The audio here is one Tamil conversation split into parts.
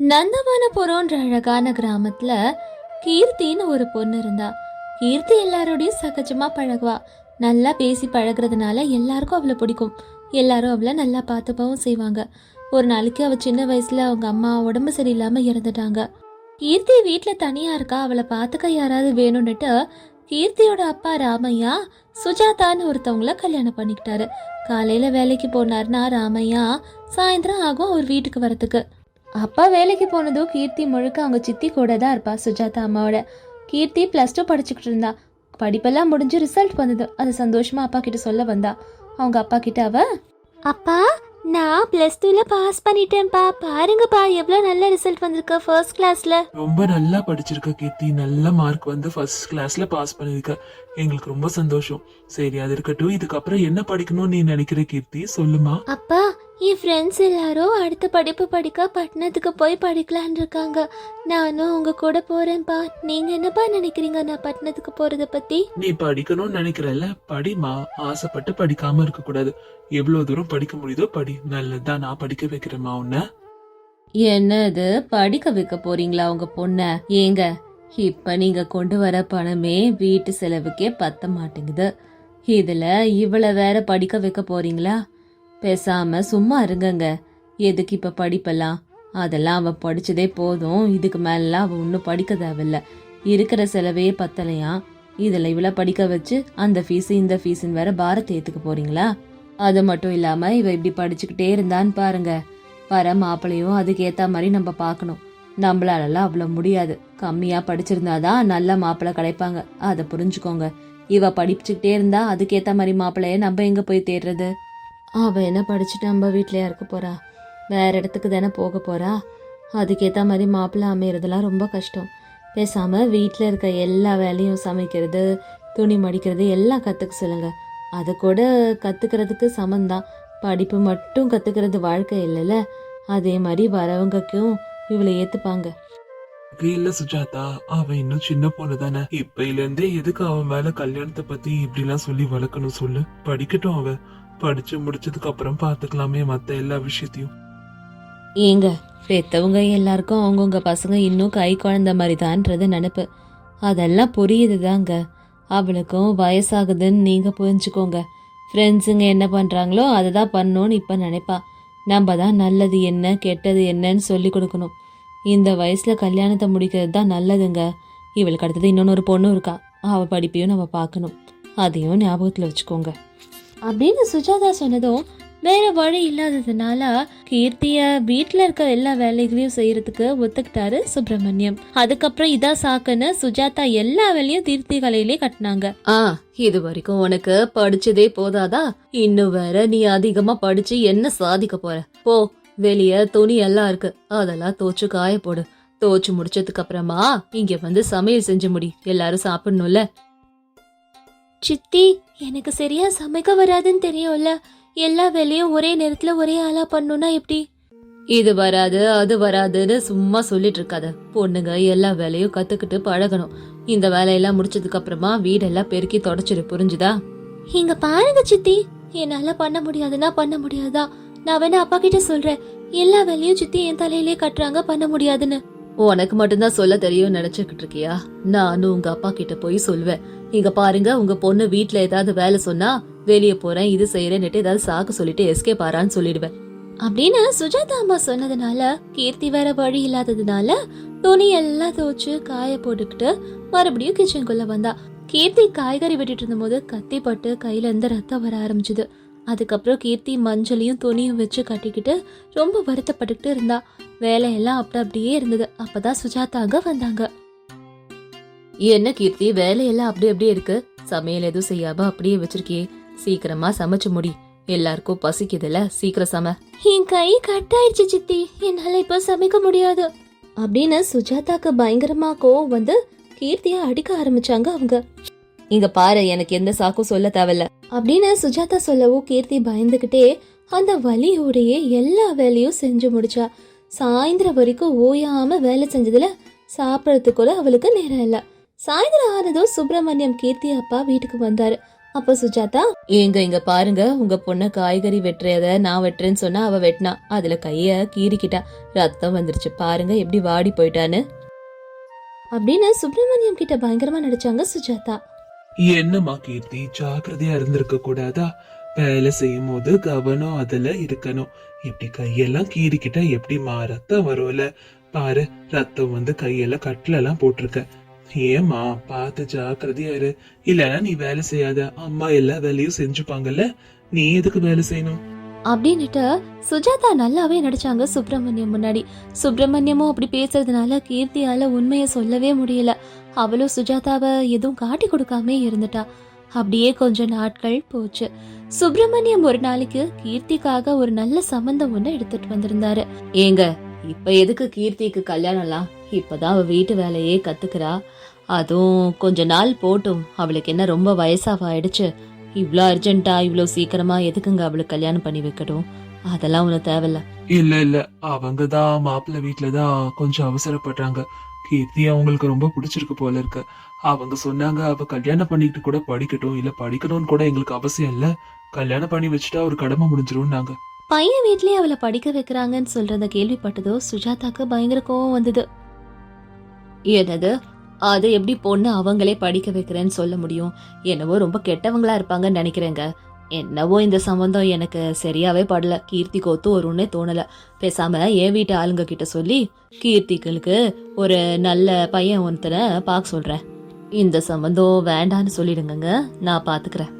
நந்தவனபுரம்ன்ற அழகான கிராமத்துல கீர்த்தின்னு ஒரு பொண்ணு இருந்தா. கீர்த்தி எல்லாரோடையும் சகஜமா பழகுவா. நல்லா பேசி பழகுறதுனால எல்லாருக்கும் அவளை பிடிக்கும். எல்லாரும் அவளை நல்லா பார்த்துப்பாவும் செய்வாங்க. ஒரு நாளைக்கு அவள் சின்ன வயசுல அவங்க அம்மா உடம்பு சரியில்லாம இறந்துட்டாங்க. கீர்த்தி வீட்டில் தனியா இருக்கா அவளை பார்த்துக்க யாராவது வேணும்னுட்டு கீர்த்தியோட அப்பா ராமையா சுஜாதான்னு ஒருத்தவங்கள கல்யாணம் பண்ணிக்கிட்டாரு. காலையில வேலைக்கு போனார்னா ராமையா சாயந்தரம் ஆகும் அவர் வீட்டுக்கு வரத்துக்கு அப்பா வேலைக்கு போனதும் கீர்த்தி முழுக்க அவங்க சித்தி கூட தான் இருப்பா. சுஜாதா அம்மாவோட. கீர்த்தி ப்ளஸ் டூ படிச்சுக்கிட்டு இருந்தா. படிப்பெல்லாம் முடிஞ்சு ரிசல்ட் வந்தது. அது சந்தோஷமா அப்பா கிட்ட சொல்ல வந்தா. அவங்க அப்பா கிட்ட அவ அப்பா நான் ப்ளஸ் டூல பாஸ் பண்ணிட்டேன்ப்பா. பாருங்கப்பா எவ்வளோ நல்ல ரிசல்ட் வந்திருக்கு ஃபர்ஸ்ட் கிளாஸ்ல ரொம்ப நல்லா படிச்சிருக்க கீர்த்தி. நல்ல மார்க் வந்து ஃபர்ஸ்ட் கிளாஸ்ல பாஸ் பண்ணிருக்க. எங்களுக்கு ரொம்ப சந்தோஷம். சரி அது இருக்கட்டும். இதுக்கப்புறம் என்ன படிக்கணும்னு நீ நினைக்கிற கீர்த்தி? சொல்லுமா? அப்பா என் ஃப்ரெண்ட்ஸ் எல்லாரும் அடுத்த படிப்பு படிக்க பட்டணத்துக்கு போய் படிக்கலான் இருக்காங்க. நானும் உங்க கூட போறேன்ப்பா நீங்க என்னப்பா நினைக்கிறீங்க நான் பட்டணத்துக்கு போறத பத்தி? நீ படிக்கணும்னு நினைக்கிறல்ல படிமா ஆசைப்பட்டு படிக்காம இருக்க கூடாது எவ்வளவு தூரம் படிக்க முடியுதோ படி. நல்லதுதான் நான் படிக்க வைக்கிறேம்மா உன்ன. என்னது? படிக்க வைக்க போறீங்களா உங்க பொண்ண? ஏங்க இப்ப நீங்க கொண்டு வர பணமே வீட்டு செலவுக்கே பத்த மாட்டேங்குது. இதுல இவள வேற படிக்க வைக்க போறீங்களா? பேசாம சும்மா இருங்கங்க. எதுக்கு இப்ப படிப்பெல்லாம்? அதெல்லாம் அவ படிச்சதே போதும். இதுக்கு மேலாம் அவ ஒன்றும் படிக்க தேவையில்ல. இருக்கிற செலவே பத்தலையா? இதில் இவ்வளோ படிக்க வச்சு அந்த ஃபீஸு இந்த ஃபீஸுன்னு வேற பாரத்தை ஏற்றுக்க போறீங்களா? அது மட்டும் இல்லாம இவ இப்படி படிச்சுக்கிட்டே இருந்தான்னு பாருங்க. வர மாப்பிளையும் அதுக்கேற்ற மாதிரி நம்ம பார்க்கணும். நம்மளாலலாம் அவ்வளோ முடியாது. கம்மியாக படிச்சிருந்தாதான் நல்ல மாப்பிள்ளை கிடைப்பாங்க. அதை புரிஞ்சுக்கோங்க. இவ படிச்சுக்கிட்டே இருந்தா அதுக்கேற்ற மாதிரி மாப்பிள்ளைய நம்ம எங்க போய் தேடுறது? அவள் என்ன படிச்சுட்டு நம்ம வீட்லயா இருக்க போறா? வேற இடத்துக்கு தானே போக போறா? அதுக்கேற்ற மாதிரி மாப்பிள்ளை அமையிறதுலாம் ரொம்ப கஷ்டம். பேசாமல் வீட்டில் இருக்க எல்லா வேலையும் சமைக்கிறது துணி மடிக்கிறது எல்லாம் கற்றுக்க சொல்லுங்க. அது கூட கற்றுக்கிறதுக்கு சமந்தான். படிப்பு மட்டும் கற்றுக்கிறது வாழ்க்கை இல்லைல்ல? அதே மாதிரி வரவங்களுக்கும் இவளை ஏற்றுப்பாங்க இல்ல சுஜாதா. அவன் இன்னும் சின்ன பொண்ணு தானே. இப்பையில இருந்தே எதுக்கு அவன் மேல கல்யாணத்தை பத்தி இப்படி எல்லாம் சொல்லி வளர்க்கணும் சொல்லு? படிக்கட்டும் அவன் படிச்சு முடிச்சதுக்கு அப்புறம் பாத்துக்கலாமே மத்த எல்லா விஷயத்தையும். ஏங்க பெத்தவங்க எல்லாருக்கும் அவங்கவுங்க பசங்க இன்னும் கை குழந்த மாதிரி தான்றது நினப்பு. அதெல்லாம் புரியுது தாங்க அவளுக்கும் வயசாகுதுன்னு நீங்க புரிஞ்சுக்கோங்க. ஃப்ரெண்ட்ஸுங்க என்ன பண்றாங்களோ அதை தான் பண்ணோன்னு இப்போ நினைப்பா. நம்ம தான் நல்லது என்ன கெட்டது என்னன்னு சொல்லி கொடுக்கணும். இந்த வயசுல கல்யாணத்தை முடிக்கிறது தான் நல்லதுங்க. இவளுக்கு அடுத்தது இன்னொன்று ஒரு பொண்ணு இருக்கா. அவள் படிப்பையும் நம்ம பார்க்கணும். அதையும் ஞாபகத்தில் வச்சுக்கோங்க. அப்படின்னு சுஜாதா சொன்னதும் வேற வழி இல்லாததுனால கீர்த்திய வீட்டுல இருக்க எல்லா வேலைகளையும் செய்யறதுக்கு ஒத்துக்கிட்டாரு சுப்பிரமணியம். அதுக்கப்புறம் இதா சாக்குன்னு சுஜாதா எல்லா வேலையும் தீர்த்தி கலையிலே கட்டினாங்க. ஆ இது வரைக்கும் உனக்கு படிச்சதே போதாதா? இன்னும் வேற நீ அதிகமா படிச்சு என்ன சாதிக்க போற? போ வெளிய துணி எல்லாம் இருக்கு. அதெல்லாம் தோச்சு காய போடு தோச்சு முடிச்சதுக்கு அப்புறமா இங்க வந்து சமையல் செஞ்சு முடி. எல்லாரும் சாப்பிடணும்ல? சித்தி எனக்கு சரியா சமைக்க வராதுன்னு தெரியும்ல. எல்லா வேலையும் ஒரே நேரத்துல ஒரே ஆளா பண்ணணும்னா எப்படி? இது வராது அது வராதுன்னு சும்மா சொல்லிட்டு இருக்காத பொண்ணுங்க எல்லா வேலையும் கத்துக்கிட்டு பழகணும். இந்த வேலையெல்லாம் முடிச்சதுக்கு அப்புறமா வீடெல்லாம் பெருக்கி தொடச்சிரு புரிஞ்சுதா? இங்க பாருங்க சித்தி என்னால பண்ண முடியாதுன்னா பண்ண முடியாதா? நான் வேணா அப்பா கிட்ட சொல்றேன். எல்லா வேலையும் சித்தி என் தலையிலே கட்டுறாங்க பண்ண முடியாதுன்னு. உனக்கு மட்டும்தான் சொல்ல தெரியும் நினைச்சுக்கிட்டு இருக்கியா? நானும் உங்க அப்பா கிட்ட போய் சொல்லுவேன் இங்க பாருங்க உங்க பொண்ணு வீட்டுல ஏதாவது வேலை சொன்னா வெளியே போறேன் இது செய்யறேன்னுட்டு ஏதாவது சாக்கு சொல்லிட்டு எஸ்கே பாரான்னு சொல்லிடுவேன். அப்படின்னு சுஜாதா அம்மா சொன்னதுனால கீர்த்தி வேற வழி இல்லாததுனால துணி எல்லாம் துவச்சு காய போட்டுக்கிட்டு மறுபடியும் கிச்சனுக்குள்ள வந்தா. கீர்த்தி காய்கறி வெட்டிட்டு இருந்தபோது கத்தி பட்டு கையில இருந்து ரத்தம் வர ஆரம்பிச்சுது. அதுக்கப்புறம் கீர்த்தி மஞ்சளையும் துணியும் வச்சு கட்டிக்கிட்டு ரொம்ப வருத்தப்பட்டுக்கிட்டு இருந்தா. வேலையெல்லாம் அப்படி அப்படியே இருந்தது. அப்பதான் சுஜாதா அங்க வந்தாங்க. என்ன கீர்த்தி வேலையெல்லாம் அப்படி அப்படியே இருக்கு. சமையல் எதுவும் செய்யாம அப்படியே வச்சிருக்கியே. சீக்கிரமா சமைச்சு முடி. எல்லாருக்கும் பசிக்குதுல சீக்கிரம் சம. என் கை கட்டாயிடுச்சு சித்தி. என்னால இப்ப சமைக்க முடியாது. அப்படின்னு சுஜாதாக்கு பயங்கரமா கோவம் வந்து கீர்த்திய அடிக்க ஆரம்பிச்சாங்க அவங்க. இங்க பாரு எனக்கு எந்த சாக்கும் சொல்ல தேவையில்ல. அப்படின்னு சுஜாதா சொல்லவும் கீர்த்தி பயந்துகிட்டே அந்த வலியோடையே எல்லா வேலையும் செஞ்சு முடிச்சா. சாயந்தரம் வரைக்கும் ஓயாம வேலை செஞ்சதுல சாப்பிடறதுக்கு கூட அவளுக்கு நேரம் இல்ல. சாயந்தரம் ஆனதும் சுப்பிரமணியம் கீர்த்தி அப்பா வீட்டுக்கு வந்தாரு. அப்ப சுஜாதா ஏங்க இங்க பாருங்க உங்க பொண்ணு காய்கறி வெட்டுறத நான் வெட்டுறேன்னு சொன்னா அவ வெட்டினா. அதுல கைய கீறிக்கிட்டா. ரத்தம் வந்துருச்சு பாருங்க எப்படி வாடி போயிட்டான்னு. அப்படின்னு சுப்பிரமணியம் கிட்ட பயங்கரமா நடிச்சாங்க சுஜாதா. என்னம்மா கீர்த்தி? ஜாக்கிரதையா இருந்திருக்க கூடாதா? வேலை செய்யும் போது கவனம் அதுல இருக்கணும். இப்படி கையெல்லாம் கீறிக்கிட்டா எப்படிம்மா ரத்தம் வரும்ல? பாரு ரத்தம் வந்து கையெல்லாம் கட்டுல எல்லாம் போட்டிருக்க. ஏம்மா பார்த்து ஜாக்கிரதையா இரு. நீ வேலை செய்யாத. அம்மா எல்லா வேலையும் செஞ்சுப்பாங்கல்ல? நீ எதுக்கு வேலை செய்யணும்? அப்படின்னுட்டு சுஜாதா நல்லாவே நடிச்சாங்க சுப்பிரமணியம் முன்னாடி. சுப்பிரமணியமும் அப்படி பேசுறதுனால கீர்த்தியால உண்மையை சொல்லவே முடியல. அவளும் சுஜாதாவை எதுவும் காட்டி கொடுக்காம இருந்துட்டா. அப்படியே கொஞ்ச நாட்கள் போச்சு. சுப்பிரமணியம் ஒரு நாளைக்கு கீர்த்திக்காக ஒரு நல்ல சம்பந்தம் ஒண்ணு எடுத்துட்டு வந்திருந்தாரு. ஏங்க இப்ப எதுக்கு கீர்த்திக்கு கல்யாணம்லாம்? இப்பதான் அவ வீட்டு வேலையே கத்துக்கிறா. அதுவும் கொஞ்ச நாள் போட்டும். அவளுக்கு என்ன ரொம்ப வயசாக ஆயிடுச்சு இவ்ளோ அர்ஜென்ட்டா இவ்ளோ சீக்கிரமா எதுக்குங்க அவளுக்கு கல்யாணம் பண்ணி வைக்கட்டும்? அதெல்லாம் உனக்கு தேவையில்ல. இல்ல இல்ல. அவங்கதான் மாப்பிள்ளை வீட்டுலதான் கொஞ்சம் அவசரப்படுறாங்க. கீர்த்தி அவங்களுக்கு ரொம்ப பிடிச்சிருக்கு போல இருக்கு. அவங்க சொன்னாங்க அவ கல்யாணம் பண்ணிக்கிட்டு கூட படிக்கட்டும். இல்ல படிக்கணும்னு கூட எங்களுக்கு அவசியம் இல்ல. கல்யாணம் பண்ணி வச்சுட்டா ஒரு கடமை முடிஞ்சிரும்னாங்க. பையன் வீட்லயே அவளை படிக்க வைக்கிறாங்கன்னு சொல்றத கேள்விப்பட்டதோ சுஜாதாக்கு பயங்கர கோவம் வந்தது. என்னது? அது எப்படி பொண்ணு அவங்களே படிக்க வைக்கிறேன்னு சொல்ல முடியும்? என்னவோ ரொம்ப கெட்டவங்களா இருப்பாங்கன்னு நினைக்கிறேங்க. என்னவோ இந்த சம்பந்தம் எனக்கு சரியாவே படல. கீர்த்தி கோத்து ஒரு ஒன்றே தோணல. பேசாம என் வீட்டு ஆளுங்க கிட்ட சொல்லி கீர்த்திகளுக்கு ஒரு நல்ல பையன் ஒருத்தனை பார்க்க சொல்றேன். இந்த சம்பந்தம் வேண்டான்னு சொல்லிடுங்க நான் பாத்துக்கிறேன்.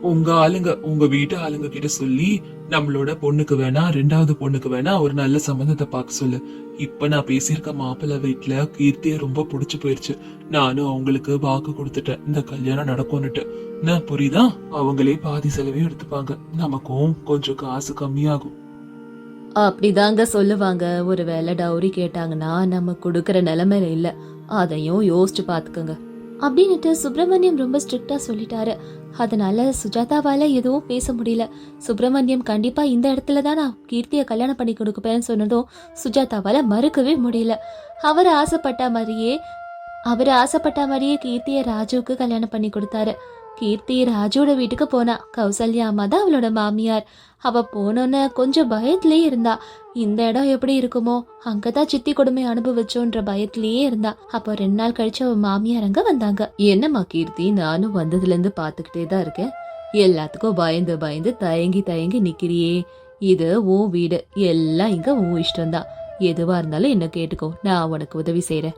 உங்க ஆளுங்க உங்க வீட்டு ஆளுங்க கிட்ட சொல்லி நம்மளோட பொண்ணுக்கு வேணா ரெண்டாவது பொண்ணுக்கு வேணா ஒரு நல்ல சம்பந்தத்தை பார்க்க சொல்லு. இப்ப நான் பேசியிருக்க மாப்பிள்ளை வீட்டுல கீர்த்தியை ரொம்ப புடிச்சு போயிருச்சு. நானும் அவங்களுக்கு வாக்கு கொடுத்துட்டேன். இந்த கல்யாணம் நடக்கும்னுட்டு. நான் புரியுதா? அவங்களே பாதி செலவையும் எடுத்துப்பாங்க. நமக்கும் கொஞ்சம் காசு கம்மியாகும். அப்படிதாங்க சொல்லுவாங்க. ஒருவேளை டவுரி கேட்டாங்கன்னா நம்ம கொடுக்கற நிலைமையில இல்ல. அதையும் யோசிச்சு பாத்துக்கோங்க. அப்படின்னுட்டு சுப்பிரமணியம் ரொம்ப ஸ்ட்ரிக்டா சொல்லிட்டாரு. அதனால சுஜாதாவால எதுவும் பேச முடியல. சுப்பிரமணியம் கண்டிப்பா இந்த இடத்துல தான் நான் கீர்த்தியை கல்யாணம் பண்ணி கொடுப்பேன்னு சொன்னதும் சுஜாதாவால மறுக்கவே முடியல. அவர் ஆசைப்பட்ட மாதிரியே அவர் ஆசைப்பட்ட மாதிரியே கீர்த்தியை ராஜுவுக்கு கல்யாணம் பண்ணி கொடுத்தாரு. கீர்த்தி ராஜோட வீட்டுக்கு போனா. கௌசல்யா அம்மா தான் அவளோட மாமியார். அவ போனோன்னு கொஞ்சம் பயத்திலே இருந்தா. இந்த இடம் எப்படி இருக்குமோ அங்கதான் சித்தி கொடுமை அனுபவிச்சோன்ற பயத்திலேயே இருந்தா. அப்போ ரெண்டு நாள் கழிச்சு அவ மாமியார் அங்க வந்தாங்க. என்னம்மா கீர்த்தி நானும் வந்ததுல இருந்து பாத்துக்கிட்டே தான் இருக்கேன். எல்லாத்துக்கும் பயந்து பயந்து தயங்கி தயங்கி நிக்கிறியே. இது உன் வீடு. எல்லாம் இங்க உன் இஷ்டம்தான். எதுவா இருந்தாலும் என்ன கேட்டுக்கோ. நான் உனக்கு உதவி செய்யறேன்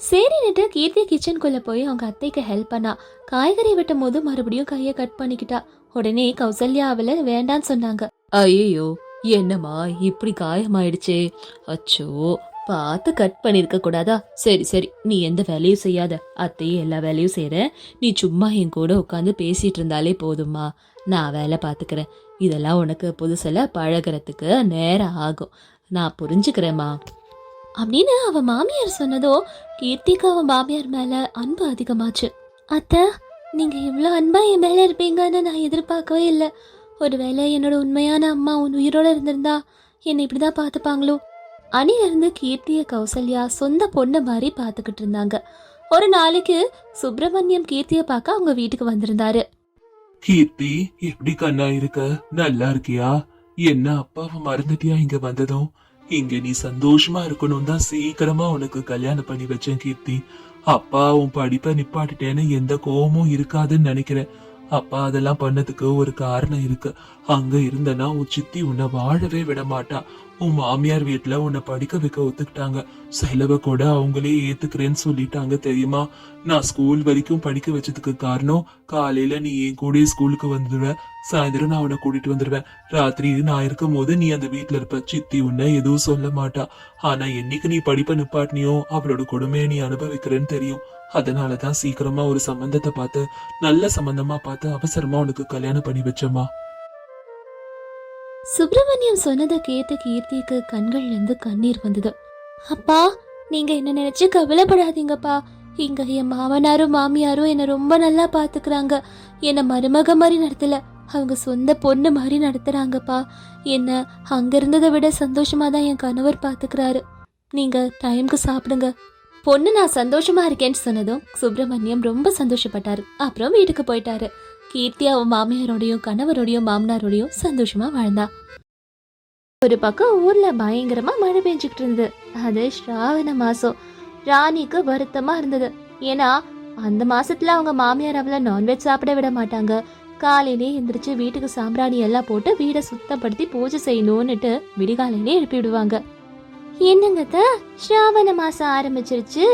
சரின்னுட்டு கீர்த்தி கிச்சனுக்குள்ள போய் அவங்க அத்தைக்கு ஹெல்ப் பண்ணா. காய்கறி வெட்டும் போது மறுபடியும் கையை கட் பண்ணிக்கிட்டா. உடனே கௌசல்யா அவளை வேண்டான்னு சொன்னாங்க. ஐயோ என்னம்மா இப்படி காயமாயிடுச்சே. அச்சோ பார்த்து கட் பண்ணிருக்க கூடாதா? சரி சரி நீ எந்த வேலையும் செய்யாத. அத்தையே எல்லா வேலையும் செய்யற நீ சும்மா என் கூட உட்காந்து பேசிட்டு இருந்தாலே போதும்மா. நான் வேலை பார்த்துக்கிறேன். இதெல்லாம் உனக்கு புதுசில் பழகுறதுக்கு நேரம் ஆகும். நான் புரிஞ்சுக்கிறேம்மா. அப்படின்னு அவ மாமியார் சொன்னதோ கீர்த்திக்கு அவன் மாமியார் மேல அன்பு அதிகமாச்சு. அத்தை நீங்க இவ்வளோ அன்பா என் மேல இருப்பீங்கன்னு நான் எதிர்பார்க்கவே இல்லை. ஒருவேளை என்னோட உண்மையான அம்மா உன் உயிரோட இருந்திருந்தா என்னை இப்படிதான் பார்த்துப்பாங்களோ? அணிலிருந்து கீர்த்திய கௌசல்யா சொந்த பொண்ணு மாதிரி பார்த்துக்கிட்டு இருந்தாங்க. ஒரு நாளைக்கு சுப்பிரமணியம் கீர்த்திய பார்க்க அவங்க வீட்டுக்கு வந்திருந்தாரு. கீர்த்தி எப்படி கண்ணா இருக்க? நல்லா இருக்கியா? என்ன அப்பாவை மறந்துட்டியா இங்க வந்ததும்? இங்க நீ சந்தோஷமா இருக்கணும் தான் சீக்கிரமா உனக்கு கல்யாணம் பண்ணி வச்சேன் கீர்த்தி. அப்பா உன் படிப்பை நிப்பாட்டிட்டேன்னு எந்த கோபமும் இருக்காதுன்னு நினைக்கிறேன். அப்பா அதெல்லாம் பண்ணதுக்கு ஒரு காரணம் இருக்கு. அங்க இருந்தனா உன் சித்தி உன்னை வாழவே விட மாட்டா. உன் மாமியார் வீட்டுல உன்னை படிக்க வைக்க ஒத்துக்கிட்டாங்க. செலவை கூட அவங்களே ஏத்துக்கிறேன்னு சொல்லிட்டாங்க தெரியுமா? நான் ஸ்கூல் வரைக்கும் படிக்க வச்சதுக்கு காரணம் காலையில நீ என் கூட ஸ்கூலுக்கு வந்துடுவ. சாயந்தரம் நான் உன்னை கூட்டிட்டு வந்துடுவேன். ராத்திரி நான் இருக்கும் போது நீ அந்த வீட்ல இருப்ப. சித்தி உன்னை எதுவும் சொல்ல மாட்டா. ஆனா என்னைக்கு நீ படிப்பை நிப்பாட்டினியோ அவளோட கொடுமையை நீ அனுபவிக்கிறேன்னு தெரியும். அதனாலதான் சீக்கிரமா ஒரு சம்பந்தத்தை பார்த்து நல்ல சம்பந்தமா பார்த்து அவசரமா உனக்கு கல்யாணம் பண்ணி வச்சேம்மா. சுப்பிரமணியம் சொன்னதை கேட்ட கீர்த்திக்கு கண்கள்ல இருந்து கண்ணீர் வந்தது. அப்பா நீங்க என்ன நினைச்சு கவலைப்படாதீங்கப்பா. இங்க என் மாமனாரும் மாமியாரும் என்ன ரொம்ப நல்லா பாத்துக்கிறாங்க. என்ன மருமக மாதிரி நடத்தல. அவங்க சொந்த பொண்ணு மாதிரி நடத்துறாங்கப்பா. என்ன அங்க இருந்ததை விட சந்தோஷமா தான் என் கணவர் பாத்துக்கிறாரு. நீங்க டைம்க்கு சாப்பிடுங்க. பொண்ணு நான் சந்தோஷமா இருக்கேன்னு சொன்னதும் சுப்பிரமணியம் ரொம்ப சந்தோஷப்பட்டாரு. அப்புறம் வீட்டுக்கு போயிட்டாரு. கீர்த்தி அவன் மாமியாரோடையும் கணவரோடையும் மாமனாரோடையும் சந்தோஷமா வாழ்ந்தா. ஒரு பக்கம் ஊர்ல பயங்கரமா மழை பெஞ்சுக்கிட்டு இருந்தது. அது ஸ்ராவண மாசம். ராணிக்கு வருத்தமா இருந்தது. ஏன்னா அந்த மாசத்துல அவங்க மாமியார் அவளை நான்வெஜ் சாப்பிட விட மாட்டாங்க. காலையிலே எந்திரிச்சு வீட்டுக்கு சாம்பிராணி எல்லாம் போட்டு வீடை சுத்தப்படுத்தி பூஜை செய்யணும்னுட்டு விடிகாலையிலே எழுப்பி விடுவாங்க. என்னங்கத்த ஸ்ராவண மாசம் ஆரம்பிச்சிருச்சு.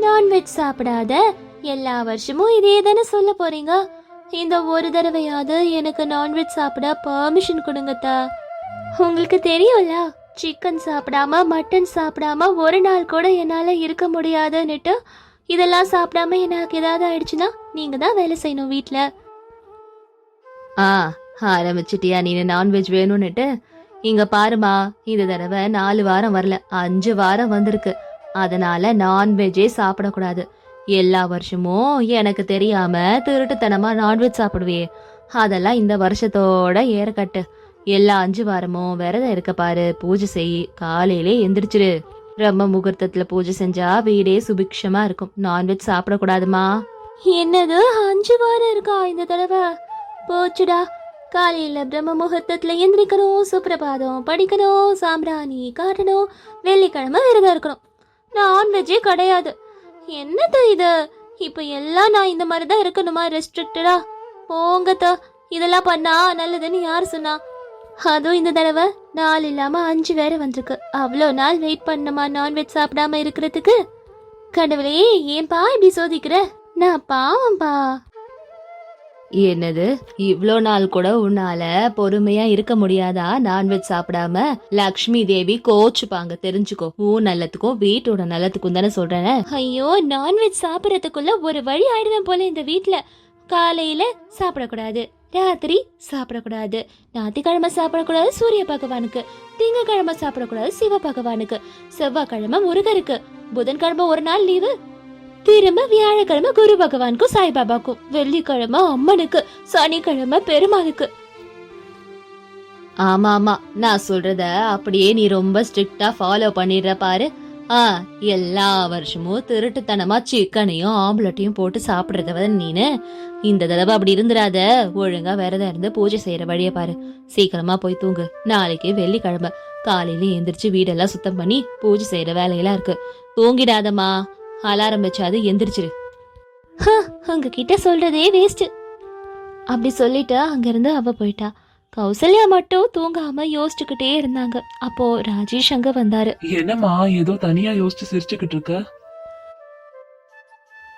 நான்வெஜ் சாப்பிடாத. எல்லா வருஷமும் இதே தானே சொல்ல போறீங்க? இந்த ஒரு தடவையாவது எனக்கு நான்வெஜ் சாப்பிட பர்மிஷன் கொடுங்கத்தா. உங்களுக்கு தெரியும்ல சிக்கன் சாப்பிடாம மட்டன் சாப்பிடாம ஒரு நாள் கூட என்னால் இருக்க முடியாதுன்னுட்டு இதெல்லாம் சாப்பிடாம எனக்கு ஏதாவது ஆயிடுச்சுன்னா நீங்க தான் வேலை செய்யணும் வீட்டில் ஆ ஆரம்பிச்சிட்டியா நீ நான்வெஜ் வேணும்னுட்டு? இங்க பாருமா இந்த தடவை நாலு வாரம் வரல அஞ்சு வாரம் வந்திருக்கு. அதனால நான்வெஜ்ஜே சாப்பிடக்கூடாது. எல்லா வருஷமும் எனக்கு தெரியாம திருட்டுத்தனமா நான்வெஜ் சாப்பிடுவே அதெல்லாம் இந்த வருஷத்தோட ஏறக்கட்டு. எல்லா அஞ்சு வாரமும் விரதம் இருக்க பாரு. பூஜை செய். காலையிலே எந்திரிச்சிரு. பிரம்ம முகூர்த்தத்துல பூஜை செஞ்சா வீடே சுபிக்ஷமா இருக்கும். நான்வெஜ் சாப்பிடக்கூடாதுமா? என்னது? அஞ்சு வாரம் இருக்கா இந்த தடவை? போச்சுடா. காலையில பிரம்ம முகூர்த்தத்துல எந்திரிக்கணும். சுப்பிரபாதம் படிக்கணும். சாம்பிராணி காட்டணும். வெள்ளிக்கிழமை விரதம் இருக்கணும். நான்வெஜ்ஜே கிடையாது. என்னது இது? இப்போ எல்லாம் நான் இந்த மாதிரி தான் இருக்கணுமா ரெஸ்ட்ரிக்டடா போங்கத்த இதெல்லாம் பண்ணா நல்லதுன்னு யார் சொன்னா? அதுவும் இந்த தடவை நாள் இல்லாம அஞ்சு வேற வந்திருக்கு. அவ்வளோ நாள் வெயிட் பண்ணணுமா நான்வெஜ் சாப்பிடாம இருக்கிறதுக்கு? கடவுளே ஏன்பா இப்படி சோதிக்கிற? நான் பாவம்பா. என்னது? இவ்வளோ நாள் கூட உன்னால பொறுமையா இருக்க முடியாதா? நான்வெஜ் சாப்பிடாம லக்ஷ்மி தேவி கோச்சுப்பாங்க. தெரிஞ்சுக்கோ. உன் நல்லத்துக்கும் வீட்டோட நல்லத்துக்கும் தானே சொல்றேன். ஐயோ நான்வெஜ் சாப்பிடறதுக்குள்ள ஒரு வழி ஆயிடுவேன் போல இந்த வீட்டுல காலையில சாப்பிடக்கூடாது ராத்திரி சாப்பிடக்கூடாது ஞாயிற்றுக்கிழமை சாப்பிடக்கூடாது சூரிய பகவானுக்கு திங்கக்கிழமை சாப்பிடக்கூடாது சிவ பகவானுக்கு செவ்வாய்க்கிழமை முருகருக்கு புதன்கிழமை ஒரு நாள் லீவு திரும்ப வியாழக்கிழமை குரு பகவானுக்கும் சாய்பாபாக்கும் வெள்ளிக்கிழமை அம்மனுக்கு சனிக்கிழமை பெருமாளுக்கு. ஆமா ஆமா நான் சொல்றத அப்படியே நீ ரொம்ப ஸ்ட்ரிக்டா ஃபாலோ பண்ணிடுற பாரு. ஆ எல்லா வருஷமும் திருட்டுத்தனமா சிக்கனையும் ஆம்லெட்டையும் போட்டு சாப்பிட்றத விட நீனு இந்த தடவை அப்படி இருந்துடாத ஒழுங்கா விரதம் இருந்து பூஜை செய்யற வழிய பாரு. சீக்கிரமா போய் தூங்கு. நாளைக்கு வெள்ளிக்கிழமை. காலையில எந்திரிச்சு வீடெல்லாம் சுத்தம் பண்ணி பூஜை செய்யற வேலையெல்லாம் இருக்கு. தூங்கிடாதம்மா. அலாரம் வச்சாது எந்திரிச்சிரு. உங்ககிட்ட சொல்றதே வேஸ்ட் அப்படி சொல்லிட்டு அங்கிருந்து அவ போயிட்டா. கௌசல்யா மட்டும் தூங்காம யோசிச்சுக்கிட்டே இருந்தாங்க. அப்போ ராஜேஷ் அங்க வந்தாரு. என்னம்மா ஏதோ தனியா யோசிச்சு சிரிச்சுக்கிட்டு இருக்க?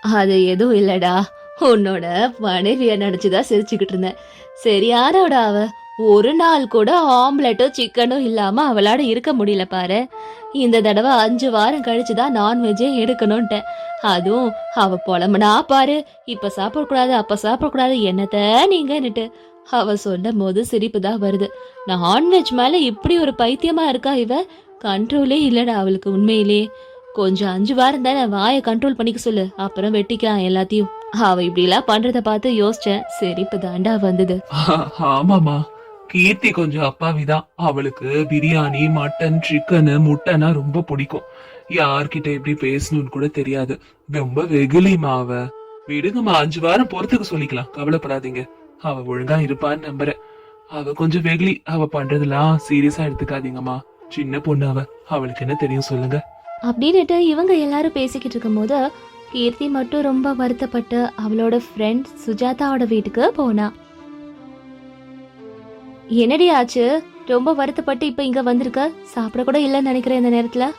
அது எதுவும் இல்லடா. உன்னோட மனைவிய நினைச்சுதான் சிரிச்சுக்கிட்டு இருந்தேன். சரியானோட அவ? ஒரு நாள் கூட ஆம்லெட்டும் சிக்கனும் இல்லாம அவளால இருக்க முடியல பாரு. இந்த தடவை அஞ்சு வாரம் கழிச்சுதான் நான்வெஜ்ஜே எடுக்கணும்ன்ட்டேன் அதுவும் அவ புலம்புனா பாரு இப்ப சாப்பிடக்கூடாது அப்ப சாப்பிடக்கூடாது என்னத்த நீங்கன்னுட்டு. அவ சொல்லும் போது சிரிப்பு தான் வருது. நான்வெஜ் மேல இப்படி ஒரு பைத்தியமா இருக்கா இவ? கண்ட்ரோலே இல்லடா அவளுக்கு உண்மையிலே. கொஞ்சம் அஞ்சு வாரம் தானே வாயை கண்ட்ரோல் பண்ணிக்க சொல்லு. அப்புறம் வெட்டிக்கலாம் எல்லாத்தையும். அவ இப்படி எல்லாம் பண்றத பார்த்து யோசிச்சேன். சிரிப்பு தாண்டா வந்தது. ஆமாமா கீர்த்தி கொஞ்சம் அப்பாவிதான். அவளுக்கு பிரியாணி மட்டன் சிக்கனு முட்டைனா ரொம்ப பிடிக்கும். யார்கிட்ட எப்படி பேசணும்னு கூட தெரியாது. ரொம்ப வெகுலிமா அவ விடுங்கம்மா அஞ்சு வாரம் பொறுத்துக்க சொல்லிக்கலாம். கவலைப்படாதீங்க. அவ ஒழுங்கா இருப்பான்னு நம்புறேன். அவ கொஞ்சம் வெகுலி அவ பண்றதெல்லாம் சீரியஸா எடுத்துக்காதீங்கம்மா. சின்ன பொண்ணு அவ. அவளுக்கு என்ன தெரியும் சொல்லுங்க. அப்படின்னுட்டு இவங்க எல்லாரும் பேசிக்கிட்டு இருக்கும்போது கீர்த்தி மட்டும் ரொம்ப வருத்தப்பட்டு அவளோட ஃப்ரெண்ட் சுஜாதாவோட வீட்டுக்கு போனா. என்னடி ஆச்சு? ரொம்ப வருத்தப்பட்டு இப்ப இங்க வந்திருக்க? சாப்பிட கூட இல்லைன்னு நினைக்கிறேன் இந்த நேரத்துல.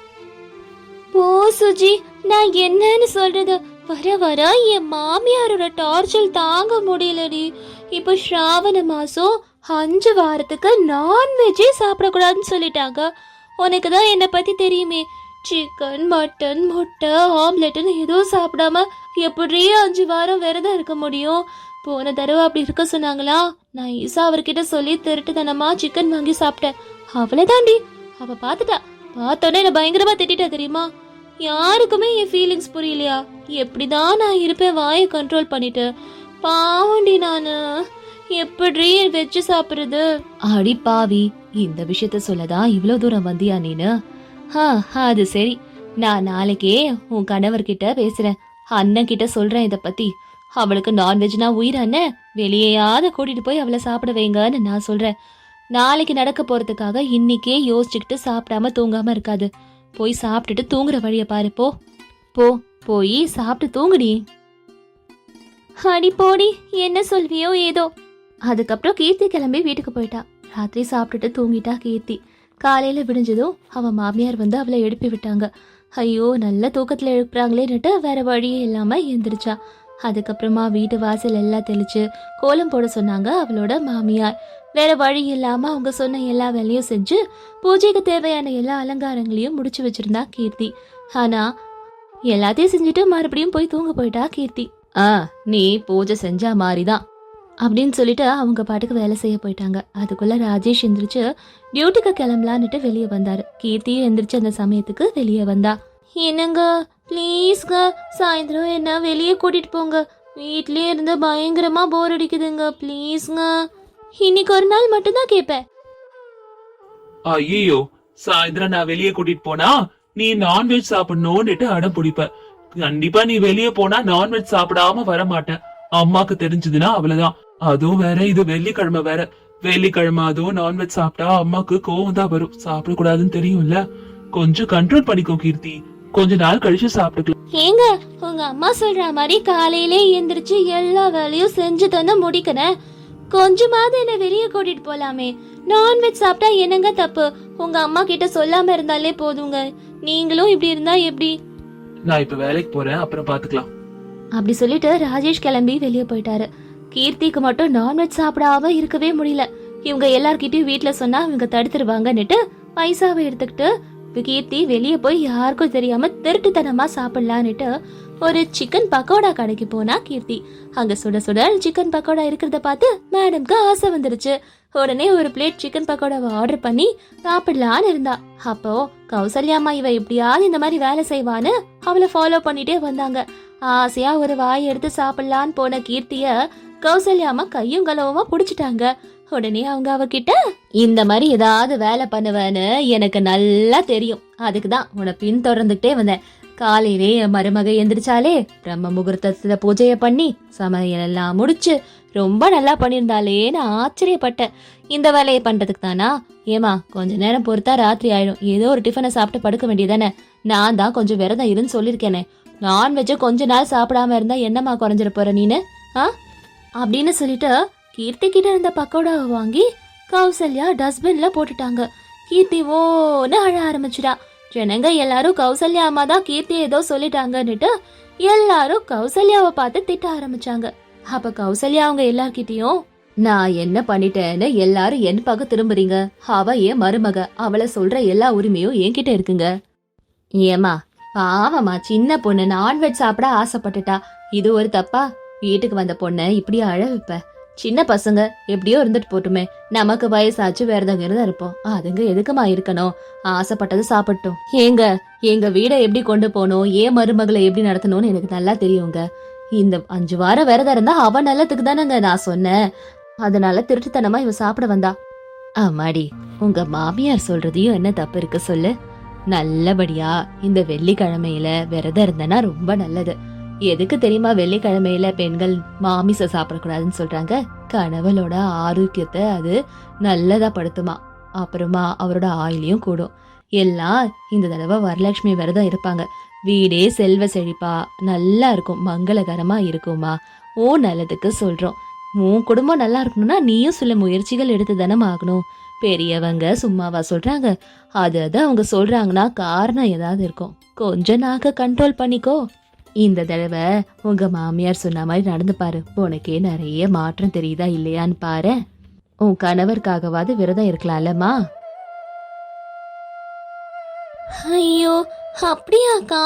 போ சுஜி. நான் என்னன்னு சொல்றது? வர வர என் மாமியாரோட டார்ச்சல் தாங்க முடியலடி. இப்போ ஸ்ராவண மாசம் அஞ்சு வாரத்துக்கு நான்வெஜ்ஜே சாப்பிடக்கூடாதுன்னு சொல்லிட்டாங்க. உனக்கு தான் என்னை பத்தி தெரியுமே. சிக்கன் மட்டன் முட்டை ஆம்லெட்டுன்னு எதுவும் சாப்பிடாம எப்படி அஞ்சு வாரம் விரதம் இருக்க முடியும்? போன தடவை அப்படி இருக்க சொன்னாங்களா? நான் ஈசா அவர்கிட்ட சொல்லி திருட்டுத்தனமா சிக்கன் வாங்கி சாப்பிட்டேன். அவ்வளோதாண்டி தாண்டி அவ பார்த்துட்டா. பார்த்தோன்னே என்ன பயங்கரமா திட்டா தெரியுமா? யாருக்குமே என் ஃபீலிங்ஸ் புரியலையா? எப்படிதான் நான் இருப்பேன் வாயை கண்ட்ரோல் பண்ணிட்டு. பாவண்டி நானு. எப்படி வச்சு சாப்பிடுறது? அடி பாவி. இந்த விஷயத்த சொல்லதான் இவ்வளவு தூரம் வந்தியா நீனு? அது சரி. நான் நாளைக்கே உன் கணவர்கிட்ட பேசுறேன். அண்ணன் கிட்ட சொல்றேன் இத பத்தி. அவளுக்கு நான்வெஜ்னா உயிரானே வெளியேயாவது கூட்டிட்டு போய் அவளை சாப்பிட வைங்கன்னு நான் சொல்றேன். நாளைக்கு நடக்க போறதுக்காக இன்னைக்கே யோசிச்சுக்கிட்டு சாப்பிடாம தூங்காம இருக்காது. போய் சாப்பிட்டுட்டு தூங்குற வழிய பாரு போ. போ போய் சாப்பிட்டு தூங்குடி. அடி போடி என்ன சொல்வியோ ஏதோ. அதுக்கப்புறம் கீர்த்தி கிளம்பி வீட்டுக்கு போயிட்டா. ராத்திரி சாப்பிட்டுட்டு தூங்கிட்டா கீர்த்தி. காலையில விடிஞ்சதும் அவ மாமியார் வந்து அவளை எழுப்பி விட்டாங்க. ஐயோ நல்ல தூக்கத்துல எழுப்புறாங்களேன்னுட்டு வேற வழியே இல்லாம எந்திரிச்சா. அதுக்கப்புறமா வீட்டு வாசல் எல்லாம் தெளிச்சு கோலம் போட சொன்னாங்க அவளோட மாமியார். வேற வழி இல்லாம அவங்க சொன்ன எல்லா வேலையும் செஞ்சு பூஜைக்கு தேவையான எல்லா அலங்காரங்களையும் முடிச்சு வச்சிருந்தா கீர்த்தி. ஆனா எல்லாத்தையும் செஞ்சுட்டு மறுபடியும் போய் தூங்க போயிட்டா கீர்த்தி. ஆ நீ பூஜை செஞ்சா மாதிரிதான் அப்படின்னு சொல்லிட்டு அவங்க பாட்டுக்கு வேலை செய்ய போயிட்டாங்க. அதுக்குள்ள ராஜேஷ் எந்திரிச்சு டியூட்டிக்கு கிளம்பலான்னுட்டு வெளியே வந்தாரு. கீர்த்தியும் எந்திரிச்சு அந்த சமயத்துக்கு வெளியே வந்தா. என்னங்க ப்ளீஸ்ங்க சாயந்தரம் என்ன வெளியே கூட்டிட்டு போங்க. வீட்லயே இருந்து பயங்கரமா போர் அடிக்குதுங்க ப்ளீஸ்ங்க இன்னைக்கு ஒரு நாள் மட்டும்தான் கேட்பேன். ஐயோ சாயந்தரம் நான் வெளியே கூட்டிட்டு போனா நீ நான்வெஜ் சாப்பிடணும்னுட்டு அடம் பிடிப்ப. கண்டிப்பா நீ வெளியே போனா நான்வெஜ் சாப்பிடாம வர மாட்டேன் அம்மாக்கு தெரிஞ்சதுன்னா அவ்வளவுதான். அதுவும் வேற இது வெள்ளிக்கிழமை வேற. வெள்ளிக்கிழமை அதுவும் நான்வெஜ் சாப்பிட்டா அம்மாக்கு கோவம் தான் வரும். சாப்பிடக்கூடாதுன்னு தெரியும்ல. கொஞ்சம் கண்ட்ரோல் பண்ணிக்கோ கீர்த்தி. கொஞ்ச நாள் கழிச்சு சாப்பிட்டுக்கலாம். ஏங்க உங்க அம்மா சொல்ற மாதிரி காலையிலே எந்திரிச்சு எல்லா வேலையும் செஞ்சு தந்து முடிக்கிறேன். கொஞ்சமாவது என்ன வெளியே கூட்டிட்டு போலாமே. நான்வெஜ் சாப்பிட்டா என்னங்க தப்பு? உங்க அம்மா கிட்ட சொல்லாம இருந்தாலே போதுங்க. நீங்களும் இப்படி இருந்தா எப்படி? நான் இப்ப வேலைக்கு போறேன் அப்புறம் பாத்துக்கலாம். அப்படி சொல்லிட்டு ராஜேஷ் கிளம்பி வெளியே போயிட்டாரு. கீர்த்திக்கு மட்டும் நான்வெஜ் சாப்பிடாம இருக்கவே முடியல. இவங்க எல்லார்கிட்டயும் வீட்ல சொன்னா இவங்க தடுத்துருவாங்கன்னுட்டு பைசாவை எடுத்துக்கிட்டு கீர்த்தி வெளியே போய் யாருக்கும் தெரியாம திருட்டுத்தனமா சாப்பிடலான்னுட்டு ஒரு சிக்கன் பக்கோடா கடைக்கு போனா கீர்த்தி. அங்க சுட சுட சிக்கன் பக்கோடா இருக்கிறத பார்த்து மேடம்க்கு ஆசை வந்துருச்சு. உடனே ஒரு பிளேட் சிக்கன் பக்கோடாவை ஆர்டர் பண்ணி சாப்பிடலான்னு இருந்தா. அப்போ கௌசல்யாமா இவ எப்படியாவது இந்த மாதிரி வேலை செய்வான்னு அவளை ஃபாலோ பண்ணிட்டே வந்தாங்க. ஆசையா ஒரு வாய் எடுத்து சாப்பிடலான்னு போன கீர்த்திய கௌசல்யாமா கையும் கலவமா புடிச்சிட்டாங்க. உடனே அவங்க அவகிட்ட இந்த மாதிரி ஏதாவது வேலை பண்ணுவேன்னு எனக்கு நல்லா தெரியும். அதுக்கு தான் உன்னை பின்தொடர்ந்துகிட்டே வந்தேன். காலையிலே என் மருமக எந்திரிச்சாலே பிரம்ம முகூர்த்தத்துல பூஜையை பண்ணி சமையல் எல்லாம் முடிச்சு ரொம்ப நல்லா பண்ணியிருந்தாலேன்னு ஆச்சரியப்பட்டேன். இந்த வேலையை பண்றதுக்கு தானா? ஏமா கொஞ்ச நேரம் பொறுத்தா ராத்திரி ஆயிடும். ஏதோ ஒரு டிஃபனை சாப்பிட்டு படுக்க வேண்டியதானே? நான் தான் கொஞ்சம் விரதம் இருன்னு சொல்லியிருக்கேனே. நான்வெஜ்ஜை கொஞ்ச நாள் சாப்பிடாம இருந்தா என்னம்மா குறைஞ்சிட போற நீனு? ஆ? அப்படின்னு சொல்லிட்டு கீர்த்தி கிட்ட இருந்த பக்கோடாவை வாங்கி கௌசல்யா டஸ்ட்பின்ல போட்டுட்டாங்க. கீர்த்தி ஓன்னு அழ ஆரம்பிச்சிட்டா. ஜனங்க எல்லாரும் கௌசல்யா அம்மா தான் கீர்த்தி ஏதோ சொல்லிட்டாங்கன்னுட்டு எல்லாரும் கௌசல்யாவை பார்த்து திட்ட ஆரம்பிச்சாங்க. அப்ப கௌசல்யா அவங்க எல்லார்கிட்டயும் நான் என்ன பண்ணிட்டேன்னு எல்லாரும் என் பக்கம் திரும்புறீங்க. அவ என் மருமக. அவளை சொல்ற எல்லா உரிமையும் என்கிட்ட இருக்குங்க. ஏமா பாவமா சின்ன பொண்ணு. நான்வெஜ் சாப்பிட ஆசைப்பட்டுட்டா. இது ஒரு தப்பா? வீட்டுக்கு வந்த பொண்ணை இப்படி அழ வைப்பேன் சின்ன பசங்க எப்படியோ இருந்துட்டு போட்டுமே. நமக்கு வயசாச்சு வேறதங்க இருந்தா இருப்போம். அதுங்க எதுக்குமா இருக்கணும்? ஆசைப்பட்டது சாப்பிட்டோம். ஏங்க எங்க வீடை எப்படி கொண்டு போகணும்? ஏன் மருமகளை எப்படி நடத்தணும்னு எனக்கு நல்லா தெரியுங்க. இந்த அஞ்சு வாரம் விரதம் இருந்தா அவ நல்லத்துக்கு தானேங்க நான் சொன்னேன். அதனால திருட்டுத்தனமா இவ சாப்பிட வந்தா. ஆமாடி உங்க மாமியார் சொல்றதையும் என்ன தப்பு இருக்கு சொல்லு. நல்லபடியா இந்த வெள்ளிக்கிழமையில விரதம் இருந்தனா ரொம்ப நல்லது. எதுக்கு தெரியுமா வெள்ளிக்கிழமையில பெண்கள் மாமிசம் சாப்பிடக்கூடாதுன்னு சொல்றாங்க? கணவனோட ஆரோக்கியத்தை அது நல்லதா படுத்துமா. அப்புறமா அவரோட ஆயிலையும் கூடும். எல்லாம் இந்த தடவை வரலட்சுமி விரதம் இருப்பாங்க. வீடே செல்வ செழிப்பா நல்லா இருக்கும் மங்களகரமா இருக்குமா ஓ நல்லதுக்கு சொல்றோம். உன் குடும்பம் நல்லா இருக்கணும்னா நீயும் சில முயற்சிகள் எடுத்து தானே ஆகணும். பெரியவங்க சும்மாவா சொல்றாங்க. அது அது அவங்க சொல்றாங்கன்னா காரணம் ஏதாவது இருக்கும். கொஞ்சம் நாக்க கண்ட்ரோல் பண்ணிக்கோ. இந்த தடவை உங்க மாமியார் சொன்ன மாதிரி நடந்து பாரு. உனக்கே நிறைய மாற்றம் தெரியுதா இல்லையான்னு பாரு. உன் கணவருக்காகவாது விரதம் இருக்கலாம்லம்மா. ஐயோ அப்படியாக்கா?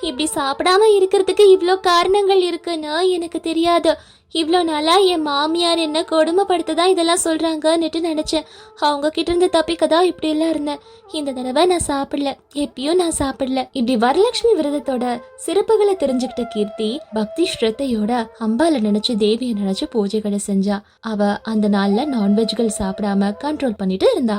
இப்படி சாப்பிடாம இருக்கிறதுக்கு இவ்வளோ காரணங்கள் இருக்குன்னு எனக்கு தெரியாது. இவ்வளோ நாளாக என் மாமியார் என்ன கொடுமைப்படுத்த தான் இதெல்லாம் சொல்கிறாங்கன்னுட்டு நினச்சேன். அவங்க கிட்டேருந்து தப்பிக்க தான் இப்படியெல்லாம் இருந்தேன். இந்த தடவை நான் சாப்பிடல. எப்பயும் நான் சாப்பிடல. இப்படி வரலட்சுமி விரதத்தோட சிறப்புகளை தெரிஞ்சுக்கிட்ட கீர்த்தி பக்தி ஸ்ரத்தையோட அம்பால நினைச்சு தேவியை நினைச்சு பூஜைகளை செஞ்சா. அவ அந்த நாள்ல நான்வெஜ்கள் சாப்பிடாம கண்ட்ரோல் பண்ணிட்டு இருந்தா.